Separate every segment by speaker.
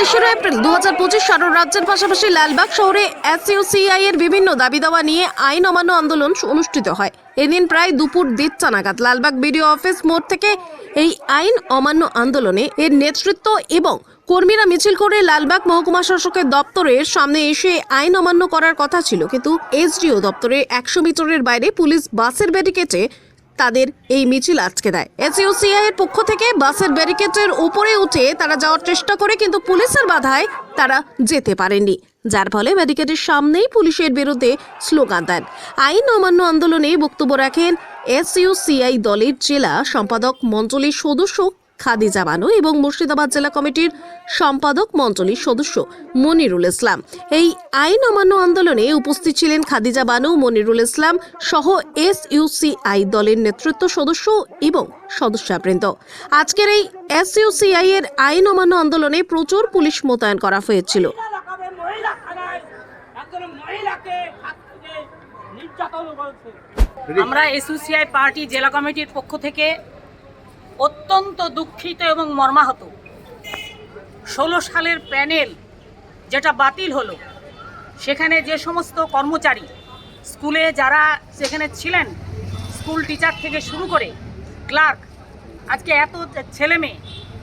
Speaker 1: তেসরা এপ্রিল দু হাজার পঁচিশ সারা রাজ্যের পাশাপাশি লালবাগ শহরে এসইউসিআই এর বিভিন্ন দাবি দাওয়া নিয়ে আইন অমান্য আন্দোলন অনুষ্ঠিত হয়। এদিন প্রায় দুপুর দেড়টা নাগাদ লালবাগ বিডিও অফিস মোড় থেকে এই আইন অমান্য আন্দোলনে এর নেতৃত্ব এবং কর্মীরা মিছিল করে লালবাগ মহকুমা শাসকের দপ্তরের সামনে এসে আইন অমান্য করার কথা ছিল। কিন্তু এসডিও দপ্তরে একশো মিটারের বাইরে পুলিশ বাসের ব্যারিকেটে তাদের এই মিছিল আটকে দেয়। এসইউসিআই এর পক্ষ থেকে বাসের ব্যারিকেডের উপরে উঠে তারা যাওয়ার চেষ্টা করে, কিন্তু পুলিশের বাধায় তারা যেতে পারেনি যার ফলে ব্যারিকেডের সামনেই পুলিশের বিরুদ্ধে স্লোগান দেন। আইন অমান্য আন্দোলনে বক্তব্য রাখেন এসইউসিআই দলের জেলা সম্পাদক মঞ্জলির সদস্য খাদিজা বানু এবং মুর্শিদাবাদ জেলা কমিটির সম্পাদক মঞ্জলির সদস্য মনিরুল ইসলাম। এই আইন অমান্য আন্দোলনে উপস্থিত ছিলেন খাদিজা বানু মনিরুল ইসলাম সহ এস ইউসিআই দলের নেতৃত্ব সদস্য এবং সদস্যবৃন্দ। আজকের এই এস ইউসিআই এর আইন অমান্য আন্দোলনে প্রচুর পুলিশ মোতায়েন করা হয়েছিল।
Speaker 2: আমরা এসইউসিআই পার্টি জেলা কমিটির পক্ষ থেকে অত্যন্ত দুঃখিত এবং মর্মাহত। ষোলো সালের প্যানেল যেটা বাতিল হলো সেখানে যে সমস্ত কর্মচারী স্কুলে যারা সেখানে ছিলেন স্কুল টিচার থেকে শুরু করে ক্লার্ক আজকে এত ছেলে মেয়ে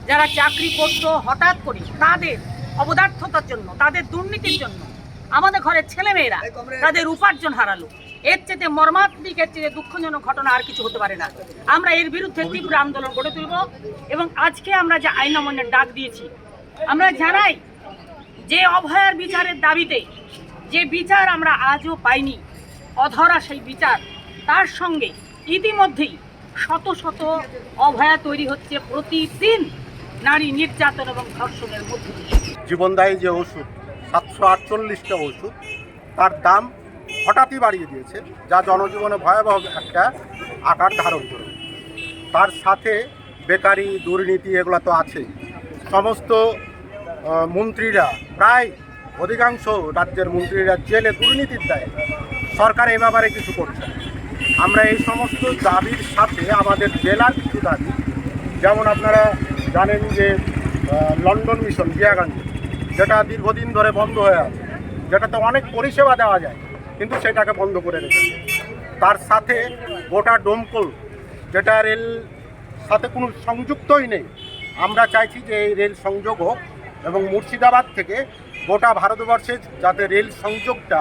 Speaker 2: যারা চাকরি করত হঠাৎ করে তাদের অবদার্থতার জন্য তাদের দুর্নীতির জন্য আমাদের ঘরের ছেলেমেয়েরা তাদের উপার্জন হারালো। এর চেয়ে মর্মান্তিক, এর চেয়ে দুঃখজনক ঘটনা আর কিছু হতে পারে না। আমরা এর বিরুদ্ধে তীব্র আন্দোলন গড়ে তুলব এবং আজকে আমরা যে আইন অমান্যের ডাক দিয়েছি, আমরা জানাই যে অভয়ার বিচারের দাবিতে যে বিচার আমরা আজও পাইনি, অধরা সেই বিচার, তার সঙ্গে ইতিমধ্যেই শত শত অভয়া তৈরি হচ্ছে প্রতিদিন নারী নির্যাতন এবং ধর্ষণের মধ্যে
Speaker 3: জীবনদায়ী যে ওষুধ, সাতশো আটচল্লিশটা ওষুধ, তার দাম হঠাৎই বাড়িয়ে দিয়েছে, যা জনজীবনে ভয়াবহ একটা আকার ধারণ করে। তার সাথে বেকারি, দুর্নীতি এগুলো তো আছে। সমস্ত মন্ত্রীরা, প্রায় অধিকাংশ রাজ্যের মন্ত্রীরা জেলে দুর্নীতির দায়। সরকার এ ব্যাপারে কিছু করছে আমরা এই সমস্ত দাবির সাথে আমাদের জেলার কিছু দাবি, যেমন আপনারা জানেন যে লন্ডন মিশন জিয়াগঞ্জ যেটা দীর্ঘদিন ধরে বন্ধ হয়ে আছে, যেটাতে অনেক পরিষেবা দেওয়া যায়। কিন্তু সেটাকে বন্ধ করে রেখেছে। তার সাথে গোটা ডোমকল যেটা রেল সাথে কোনো সংযুক্তই নেই। আমরা চাইছি যে এই রেল সংযোগ হোক এবং মুর্শিদাবাদ থেকে গোটা ভারতবর্ষে যাতে রেল সংযোগটা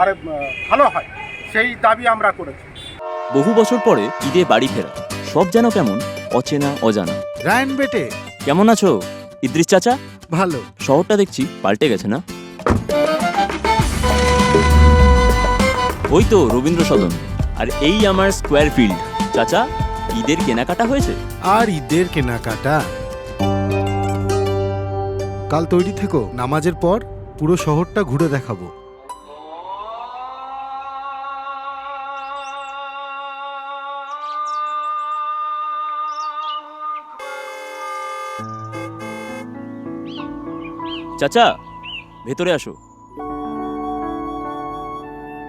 Speaker 3: আর ভালো হয় সেই দাবি আমরা করেছি।
Speaker 4: বহু বছর পরে ঈদে বাড়ি ফেরা। সব যেন কেমন অচেনা অজানা।
Speaker 5: রায়ন বেটে।
Speaker 4: কেমন আছো ইদ্রিস চাচা?
Speaker 5: ভালো।
Speaker 4: শহরটা দেখছি পাল্টে গেছে না? ওই তো রবীন্দ্র সদন আর এই আমার স্কোয়ার ফিল্ড চাচা ঈদের কেনাকাটা হয়েছে?
Speaker 5: আর ঈদের কেনাকাটা? কাল তৈরি থেকো নামাজের পর পুরো শহরটা ঘুরে দেখাবো।
Speaker 4: চাচা ভেতরে আসো।